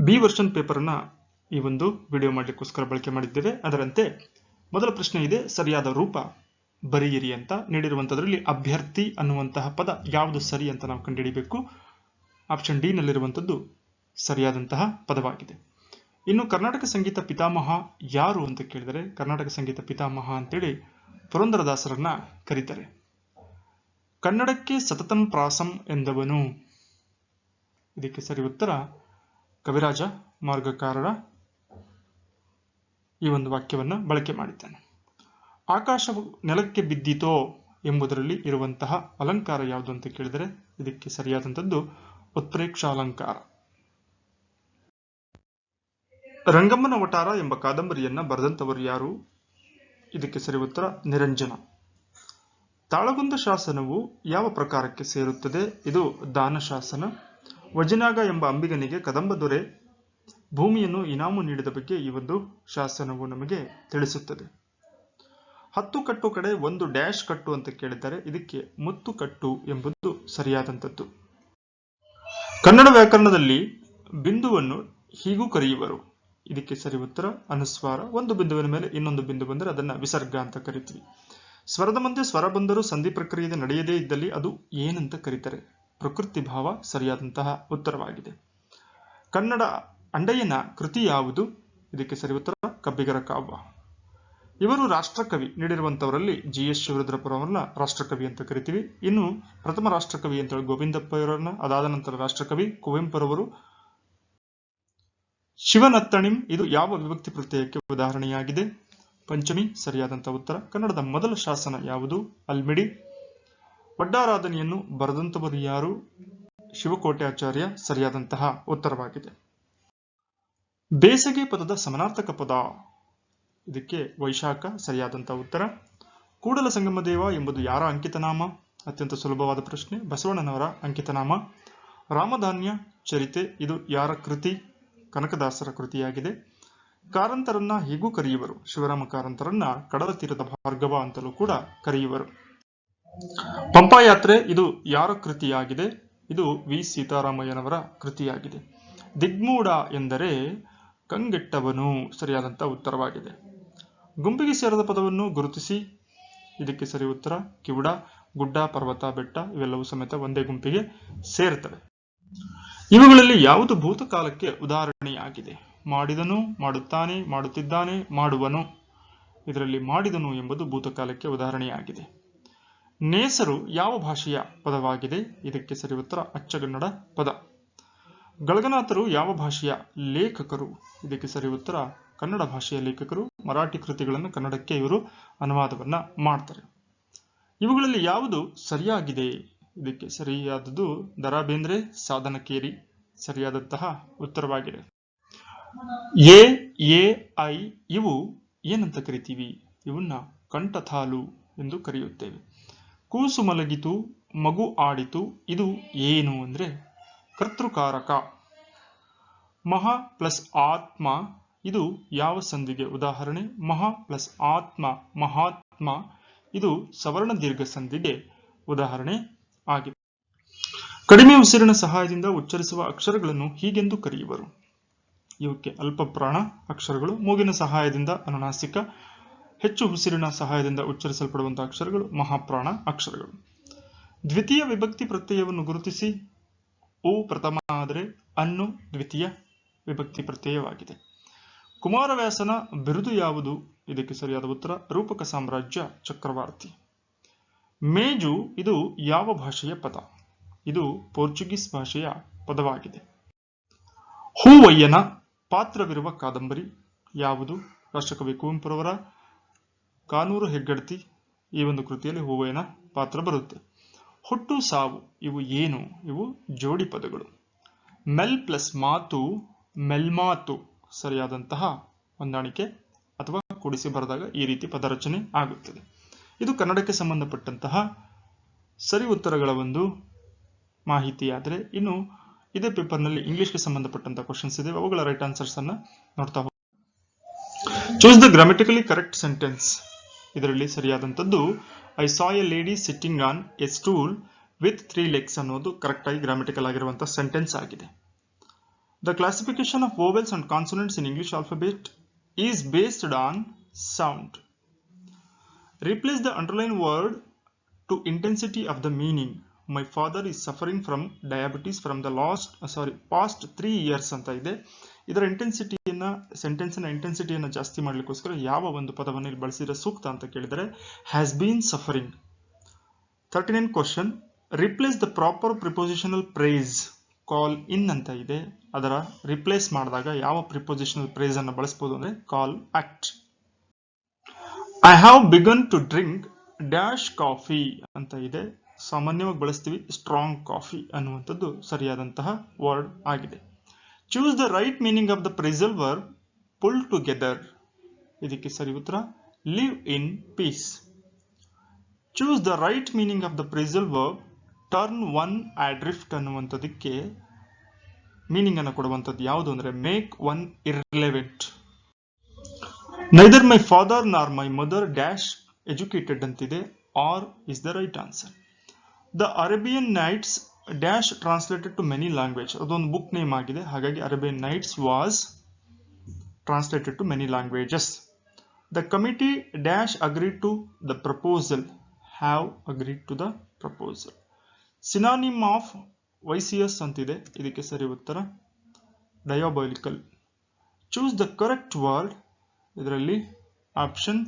B version ಪೇಪರನ್ನು ಈ ಒಂದು video ಮಾಡಲಿಕ್ಕೋಸ್ಕರ ಬಳಕೆ ಮಾಡಿದ್ದೇವೆ. ಅದರಂತೆ ಮೊದಲ ಪ್ರಶ್ನೆ ಇದೆ, ಸರಿಯಾದ ರೂಪ ಬರೆಯಿರಿ ಅಂತ. ನೀಡಿರುವಂಥದ್ರಲ್ಲಿ ಅಭ್ಯರ್ಥಿ ಅನ್ನುವಂತಹ ಪದ ಯಾವುದು ಸರಿ ಅಂತ ನಾವು ಕಂಡುಹಿಡಿಬೇಕು. ಆಪ್ಷನ್ ಡಿ ನಲ್ಲಿರುವಂಥದ್ದು ಸರಿಯಾದಂತಹ ಪದವಾಗಿದೆ. ಇನ್ನು ಕರ್ನಾಟಕ ಸಂಗೀತ ಪಿತಾಮಹ ಯಾರು ಅಂತ ಕೇಳಿದರೆ, ಕರ್ನಾಟಕ ಸಂಗೀತ ಪಿತಾಮಹ ಅಂತೇಳಿ ಪುರಂದರದಾಸರನ್ನ ಕರೀತಾರೆ. ಕನ್ನಡಕ್ಕೆ ಸತತಂ ಪ್ರಾಸಂ ಎಂದವನು. ಇದಕ್ಕೆ ಸರಿ ಉತ್ತರ ಕವಿರಾಜ, ಮಾರ್ಗಕಾರರ ಈ ಒಂದು ವಾಕ್ಯವನ್ನು ಬಳಕೆ ಮಾಡಿದ್ದಾನೆ. ಆಕಾಶವು ನೆಲಕ್ಕೆ ಬಿದ್ದಿತೋ ಎಂಬುದರಲ್ಲಿ ಇರುವಂತಹ ಅಲಂಕಾರ ಯಾವುದು ಅಂತ ಕೇಳಿದರೆ ಇದಕ್ಕೆ ಸರಿಯಾದಂಥದ್ದು ಉತ್ಪ್ರೇಕ್ಷಾಲಂಕಾರ. ರಂಗಮ್ಮನ ವಟಾರ ಎಂಬ ಕಾದಂಬರಿಯನ್ನ ಬರೆದಂತವರು ಯಾರು? ಇದಕ್ಕೆ ಸರಿ ಉತ್ತರ, ನಿರಂಜನ. ತಾಳಗುಂದ ಶಾಸನವು ಯಾವ ಪ್ರಕಾರಕ್ಕೆ ಸೇರುತ್ತದೆ? ಇದು ದಾನ ಶಾಸನ ವಜನಾಗ ಎಂಬ ಅಂಬಿಗನಿಗೆ ಕದಂಬ ದೊರೆ ಭೂಮಿಯನ್ನು ಇನಾಮು ನೀಡಿದ ಬಗ್ಗೆ ಈ ಒಂದು ಶಾಸನವು ನಮಗೆ ತಿಳಿಸುತ್ತದೆ. ಹತ್ತು ಕಟ್ಟು ಕಡೆ ಒಂದು ಡ್ಯಾಶ್ ಕಟ್ಟು ಅಂತ ಕೇಳಿದ್ದಾರೆ. ಇದಕ್ಕೆ ಮುತ್ತು ಕಟ್ಟು ಎಂಬುದು ಸರಿಯಾದಂಥದ್ದು. ಕನ್ನಡ ವ್ಯಾಕರಣದಲ್ಲಿ ಬಿಂದುವನ್ನು ಹೀಗೂ ಕರೆಯುವರು. ಇದಕ್ಕೆ ಸರಿ ಉತ್ತರ, ಅನುಸ್ವಾರ. ಒಂದು ಬಿಂದುವಿನ ಮೇಲೆ ಇನ್ನೊಂದು ಬಿಂದು ಬಂದರೆ ಅದನ್ನ ವಿಸರ್ಗ ಅಂತ ಕರಿತೀವಿ. ಸ್ವರದ ಮುಂದೆ ಸ್ವರ ಬಂದರೂ ಸಂಧಿ ಪ್ರಕ್ರಿಯೆ ನಡೆಯದೇ ಇದ್ದಲ್ಲಿ ಅದು ಏನಂತ ಕರೀತಾರೆ? ಪ್ರಕೃತಿ ಭಾವ ಸರಿಯಾದಂತಹ ಉತ್ತರವಾಗಿದೆ. ಕನ್ನಡ ಅಂಡಯ್ಯನ ಕೃತಿ ಯಾವುದು? ಇದಕ್ಕೆ ಸರಿ ಉತ್ತರ, ಕಬ್ಬಿಗರ ಕಾವ್ಯ. ಇವರು ರಾಷ್ಟ್ರಕವಿ ನೀಡಿರುವಂತವರಲ್ಲಿ ಜಿ. ಎಸ್. ಶಿವರುದ್ರಪುರವರನ್ನ ರಾಷ್ಟ್ರಕವಿ ಅಂತ ಕರಿತೀವಿ. ಇನ್ನು ಪ್ರಥಮ ರಾಷ್ಟ್ರಕವಿ ಅಂತ ಹೇಳಿ ಗೋವಿಂದಪ್ಪ ಇವರನ್ನ ಅದಾದ ನಂತರ ರಾಷ್ಟ್ರಕವಿ ಕುವೆಂಪುರವರು. ಶಿವನತ್ತಣಿಂ, ಇದು ಯಾವ ವಿಭಕ್ತಿ ಪ್ರತ್ಯಯಕ್ಕೆ ಉದಾಹರಣೆಯಾಗಿದೆ? ಪಂಚಮಿ ಸರಿಯಾದಂತಹ ಉತ್ತರ. ಕನ್ನಡದ ಮೊದಲ ಶಾಸನ ಯಾವುದು? ಅಲ್ಮಿಡಿ. ಒಡ್ಡಾರಾಧನೆಯನ್ನು ಬರೆದಂತವರು ಯಾರು? ಶಿವಕೋಟೆ ಆಚಾರ್ಯ ಸರಿಯಾದಂತಹ ಉತ್ತರವಾಗಿದೆ. ಬೇಸಗೆ ಪದದ ಸಮನಾರ್ಥಕ ಪದ. ಇದಕ್ಕೆ ವೈಶಾಖ ಸರಿಯಾದಂತಹ ಉತ್ತರ. ಕೂಡಲ ಸಂಗಮದೇವ ಎಂಬುದು ಯಾರ ಅಂಕಿತನಾಮ? ಅತ್ಯಂತ ಸುಲಭವಾದ ಪ್ರಶ್ನೆ. ಬಸವಣ್ಣನವರ ಅಂಕಿತನಾಮ. ರಾಮಧಾನ್ಯ ಚರಿತೆ. ಇದು ಯಾರ ಕೃತಿ? ಕನಕದಾಸರ ಕೃತಿಯಾಗಿದೆ. ಕಾರಂತರನ್ನ ಹೀಗೂ ಕರೆಯುವರು? ಶಿವರಾಮ ಕಾರಂತರನ್ನ ಕಡಲ ತೀರದ ಭಾರ್ಗವ ಅಂತಲೂ ಕೂಡ ಕರೆಯುವರು. ಪಂಪಾಯಾತ್ರೆ ಇದು ಯಾರ ಕೃತಿಯಾಗಿದೆ? ಇದು ವಿ. ಸೀತಾರಾಮಯ್ಯನವರ ಕೃತಿಯಾಗಿದೆ. ದಿಗ್ಮೂಡ ಎಂದರೆ ಕಂಗೆಟ್ಟವನು ಸರಿಯಾದಂತಹ ಉತ್ತರವಾಗಿದೆ. ಗುಂಪಿಗೆ ಸೇರದ ಪದವನ್ನು ಗುರುತಿಸಿ. ಇದಕ್ಕೆ ಸರಿ ಉತ್ತರ, ಕಿವುಡ, ಗುಡ್ಡ, ಪರ್ವತ, ಬೆಟ್ಟ ಇವೆಲ್ಲವೂ ಸಮೇತ ಒಂದೇ ಗುಂಪಿಗೆ ಸೇರುತ್ತವೆ ಇವುಗಳಲ್ಲಿ ಯಾವುದು ಭೂತಕಾಲಕ್ಕೆ ಉದಾಹರಣೆಯಾಗಿದೆ? ಮಾಡಿದನು, ಮಾಡುತ್ತಾನೆ, ಮಾಡುತ್ತಿದ್ದಾನೆ, ಮಾಡುವನು. ಇದರಲ್ಲಿ ಮಾಡಿದನು ಎಂಬುದು ಭೂತಕಾಲಕ್ಕೆ ಉದಾಹರಣೆಯಾಗಿದೆ. ನೇಸರು ಯಾವ ಭಾಷೆಯ ಪದವಾಗಿದೆ? ಇದಕ್ಕೆ ಸರಿ ಉತ್ತರ ಅಚ್ಚಗನ್ನಡ ಪದ. ಗಳಗನಾಥರು ಯಾವ ಭಾಷೆಯ ಲೇಖಕರು? ಇದಕ್ಕೆ ಸರಿ ಉತ್ತರ ಕನ್ನಡ ಭಾಷೆಯ ಲೇಖಕರು. ಮರಾಠಿ ಕೃತಿಗಳನ್ನು ಕನ್ನಡಕ್ಕೆ ಇವರು ಅನುವಾದವನ್ನ ಮಾಡ್ತಾರೆ. ಇವುಗಳಲ್ಲಿ ಯಾವುದು ಸರಿಯಾಗಿದೆ? ಇದಕ್ಕೆ ಸರಿಯಾದದ್ದು ದರಾ ಬೇಂದ್ರೆ ಸಾಧನಕೇರಿ. ಸರಿಯಾದಂತಹ ಉತ್ತರವಾಗಿದೆ. ಎ ಎ, ಐ ಇವು ಏನಂತ ಕರಿತೀವಿ? ಇವನ್ನ ಕಂಠಥಾಲು ಎಂದು ಕರೆಯುತ್ತೇವೆ. ಕೂಸು ಮಲಗಿತು, ಮಗು ಆಡಿತು, ಇದು ಏನು ಅಂದ್ರೆ ಕರ್ತೃಕಾರಕ. ಮಹಾ ಪ್ಲಸ್ ಆತ್ಮ, ಇದು ಯಾವ ಸಂಧಿಗೆ ಉದಾಹರಣೆ? ಮಹಾ ಪ್ಲಸ್ ಆತ್ಮ, ಮಹಾತ್ಮ, ಇದು ಸವರ್ಣ ದೀರ್ಘ ಸಂಧಿಗೆ ಉದಾಹರಣೆ ಆಗಿದೆ. ಕಡಿಮೆ ಉಸಿರಿನ ಸಹಾಯದಿಂದ ಉಚ್ಚರಿಸುವ ಅಕ್ಷರಗಳನ್ನು ಹೀಗೆಂದು ಕರೆಯುವರು. ಇವಕ್ಕೆ ಅಲ್ಪ ಪ್ರಾಣ ಅಕ್ಷರಗಳು, ಮೂಗಿನ ಸಹಾಯದಿಂದ ಅನುನಾಸಿಕ ಹೆಚ್ಚು ಉಸಿರಿನ ಸಹಾಯದಿಂದ ಉಚ್ಚರಿಸಲ್ಪಡುವಂತಹ ಅಕ್ಷರಗಳು ಮಹಾಪ್ರಾಣ ಅಕ್ಷರಗಳು. ದ್ವಿತೀಯ ವಿಭಕ್ತಿ ಪ್ರತ್ಯಯವನ್ನು ಗುರುತಿಸಿ. ಉ ಪ್ರಥಮ ಆದರೆ ಅನ್ನು ದ್ವಿತೀಯ ವಿಭಕ್ತಿ ಪ್ರತ್ಯಯವಾಗಿದೆ. ಕುಮಾರವ್ಯಾಸನ ಬಿರುದು ಯಾವುದು? ಇದಕ್ಕೆ ಸರಿಯಾದ ಉತ್ತರ ರೂಪಕ ಸಾಮ್ರಾಜ್ಯ ಚಕ್ರವರ್ತಿ. ಮೇಜು ಇದು ಯಾವ ಭಾಷೆಯ ಪದ? ಇದು ಪೋರ್ಚುಗೀಸ್ ಭಾಷೆಯ ಪದವಾಗಿದೆ. ಹೂವಯ್ಯನ ಪಾತ್ರವಿರುವ ಕಾದಂಬರಿ ಯಾವುದು? ರಾಷ್ಟ್ರಕವಿ ಕುವೆಂಪುರವರ ಕಾನೂರು ಹೆಗ್ಗಡತಿ ಈ ಒಂದು ಕೃತಿಯಲ್ಲಿ ಹೂವಯ್ಯನ ಪಾತ್ರ ಬರುತ್ತೆ. ಹುಟ್ಟು, ಸಾವು, ಇವು ಏನು? ಇವು ಜೋಡಿ ಪದಗಳು. ಮೆಲ್ ಪ್ಲಸ್ ಮಾತು ಮೆಲ್ಮಾತು ಸರಿಯಾದಂತಹ ಹೊಂದಾಣಿಕೆ ಅಥವಾ ಕೂಡಿಸಿ ಬರೆದಾಗ ಈ ರೀತಿ ಪದರಚನೆ ಆಗುತ್ತದೆ. ಇದು ಕನ್ನಡಕ್ಕೆ ಸಂಬಂಧಪಟ್ಟಂತಹ ಸರಿ ಉತ್ತರಗಳ ಒಂದು ಮಾಹಿತಿಯಾದರೆ ಇನ್ನು ಇದೇ ಪೇಪರ್ನಲ್ಲಿ ಇಂಗ್ಲಿಷ್ಗೆ ಸಂಬಂಧಪಟ್ಟಂತಹ ಕ್ವಶನ್ಸ್ ಇದೆ. ಅವುಗಳ ರೈಟ್ ಆನ್ಸರ್ಸ್ ಅನ್ನ ನೋಡ್ತಾ ಹೋಗಿ choose the grammatically correct sentence ಇದರಲ್ಲಿ ಸರಿಯಾದಂತದ್ದು I saw a lady sitting on a stool with three legs ಅನ್ನೋದು ಕರೆಕ್ಟ್ ಆಗಿ ಗ್ರಾಮಟಿಕಲ್ ಆಗಿರುವಂಥ ಸೆಂಟೆನ್ಸ್ ಆಗಿದೆ. The classification of vowels and consonants in English alphabet is based on sound replace the underline word to intensity of the meaning my father is suffering from diabetes from the last sorry past three years ಅಂತ ಇದೆ. ಇದರ ಇಂಟೆನ್ಸಿಟಿಯನ್ನ ಸೆಂಟೆನ್ಸ್ನ ಇಂಟೆನ್ಸಿಟಿಯನ್ನು ಜಾಸ್ತಿ ಮಾಡಲಿಕ್ಕೋಸ್ಕರ ಯಾವ ಒಂದು ಪದವನ್ನು ಇಲ್ಲಿ ಬಳಸಿದ್ರೆ ಸೂಕ್ತ ಅಂತ ಕೇಳಿದರೆ has been suffering thirty nine question replace the proper prepositional phrase call in ಅಂತ ಇದೆ. ಅದರ ರಿಪ್ಲೇಸ್ ಮಾಡಿದಾಗ ಯಾವ ಪ್ರಿಪೋಸಿಷನಲ್ ಪ್ರೇಸ್ ಅನ್ನು ಬಳಸಬಹುದು ಅಂದ್ರೆ call act I have begun to drink dash coffee ಅಂತ ಇದೆ. ಸಾಮಾನ್ಯವಾಗಿ ಬಳಸ್ತೀವಿ ಸ್ಟ್ರಾಂಗ್ ಕಾಫಿ ಅನ್ನುವಂಥದ್ದು ಸರಿಯಾದಂತಹ ವರ್ಡ್ ಆಗಿದೆ. Choose the right meaning of the phrasal verb pull together ಇದಕ್ಕೆ ಸರಿ ಉತ್ತರ live in peace choose the right meaning of the phrasal verb turn one adrift meaning ಅನ್ನು ಕೊಡುವಂಥದ್ದು ಯಾವುದು ಅಂದ್ರೆ make one irrelevant neither my father nor my mother dash educated ಅಂತಿದೆ are is the right answer the Arabian Nights dash translated to many language ಅದೊಂದು book name ಆಗಿದೆ. ಹಾಗಾಗಿ Arabian Nights was translated to many languages the committee dash agreed to the proposal have agreed to the proposal synonym of vicious ಅಂತಿದೆ. ಇದಕ್ಕೆ ಸರಿ ಉತ್ತರ? Diabolical choose the correct word ಇದರಲ್ಲಿ option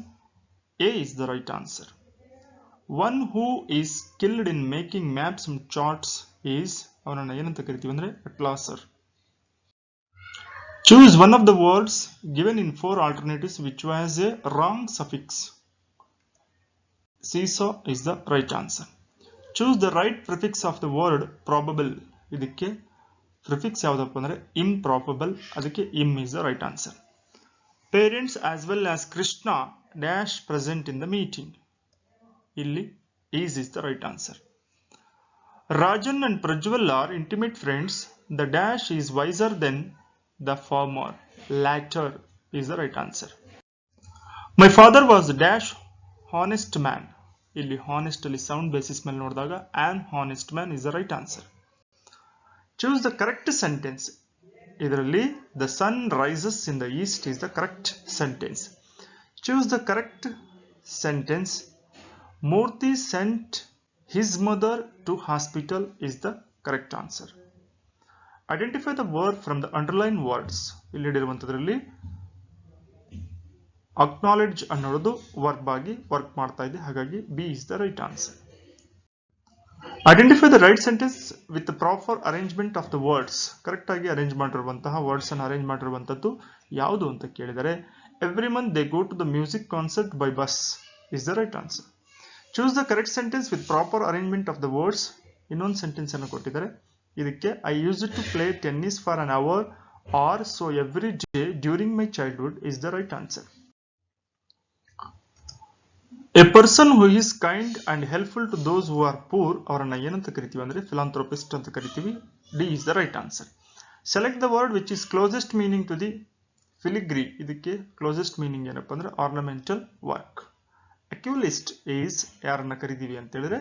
A is the right answer one who is skilled in making maps and charts is ಅವನನ್ನು ಏನಂತ ಕರಿತೀವಿ ಅಂದ್ರೆ atlaser choose one of the words given in four alternatives which was a wrong suffix seesaw is the right answer choose the right prefix of the word probable ಇದಕ್ಕೆ prefix ಯಾವುದಪ್ಪ ಅಂದ್ರೆ improbable ಅದಕ್ಕೆ im is the right answer parents as well as Krishna dash present in the meeting ಇಲ್ಲಿ is is the right answer Rajan and Prajwal are intimate friends the dash is wiser than the former latter is the right answer my father was dash honest man ಇಲ್ಲಿ honest ಅಲ್ಲಿ sound basis ಮೇಲೆ ನೋಡಿದಾಗ an honest man is the right answer choose the correct sentence ಇದರಲ್ಲಿ the sun rises in the east is the correct sentence choose the correct sentence Murthy sent his mother to hospital is the correct answer identify the word from the underline words ಇಲ್ಲಿ ಹಿಡಿರುವಂತದ್ರಲ್ಲಿ acknowledge ಅನ್ನೋದು verb ಆಗಿ work ಮಾಡ್ತಾ ಇದೆ. ಹಾಗಾಗಿ B is the right answer identify the right sentence with proper arrangement of the words correct ಆಗಿ arrange ಮಾಡಿರುವಂತಹ words ಅನ್ನು ಅರೇಂಜ್ ಮಾಡಿರುವಂತದ್ದು ಯಾವುದು ಅಂತ ಕೇಳಿದರೆ every month they go to the music concert by bus is the right answer choose the correct sentence with proper arrangement of the words ಇನ್ನೊಂದು sentence ಅನ್ನು ಕೊಟ್ಟಿದ್ದಾರೆ. ಇದಕ್ಕೆ I use to play tennis for an hour or so every day during my childhood is the right answer a person who is kind and helpful to those who are poor ಅವರನ್ನ ಏನಂತ ಕರಿತೀವಿ ಅಂದ್ರೆ philanthropist ಅಂತ ಕರಿತೀವಿ. D is the right answer select the word which is closest meaning to the filigree ಇದಕ್ಕೆ closest meaning ಏನಪ್ಪ ಅಂದ್ರೆ ornamental work ಅಕ್ಯುಲಿಸ್ಟ್ is ಯಾರನ್ನ ಕರಿತೀವಿ ಅಂತ ಹೇಳಿದ್ರೆ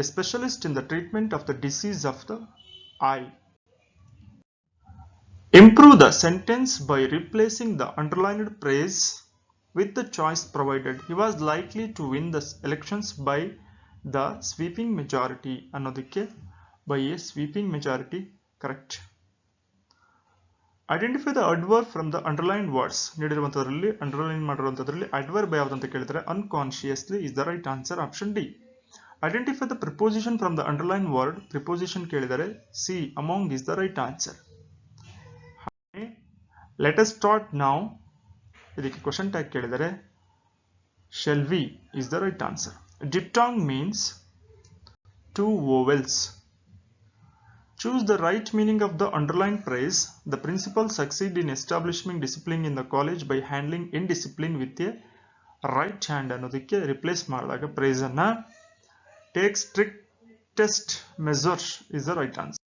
a specialist in the treatment of the disease of the eye improve the sentence by replacing the underlined phrase with the choice provided he was likely to win the elections by the sweeping majority ಅನ್ನೋದಕ್ಕೆ by a sweeping majority correct identify the adverb from the underline words ನೀಡಿರುವಂತದ್ರಲ್ಲಿ underline ಮಾಡಿರುವಂತದ್ರಲ್ಲಿ adverb ಯಾವ್ದು ಅಂತ ಕೇಳಿದ್ರೆ unconsciously is the right answer option D identify the preposition from the underline word preposition ಕೇಳಿದರೆ C among is the right answer let us start ನಾವು ಇದಕ್ಕೆ question tag ಕೇಳಿದರೆ shall we is the right answer diphthong means two vowels choose the right meaning of the underline phrase the principal succeed in establishing discipline in the college by handling in discipline with right hand ಅನ್ನೋದಕ್ಕೆ replace ಮಾಡಿದಾಗ phrase ಅನ್ನ take strictest measures is the right answer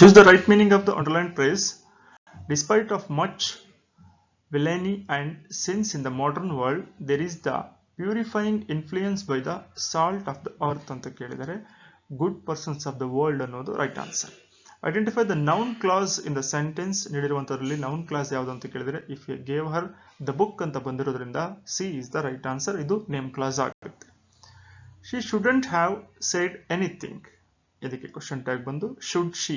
choose the right meaning of the underline phrase despite of much villainy and sins in the modern world, there is the purifying influence by the salt of the earth ಅಂತ ಕೇಳಿದರೆ good persons of the world ಅನ್ನೋದು right answer identify the noun clause in the sentence ನೀಡಿರುವಂಥದ್ರಲ್ಲಿ noun clause ಯಾವುದು ಅಂತ ಕೇಳಿದ್ರೆ if you gave her the book ಅಂತ ಬಂದಿರೋದ್ರಿಂದ C is the right answer ಇದು name clause ಆಗುತ್ತೆ. She shouldn't have said anything ಇದಕ್ಕೆ question tag ಬಂದು should she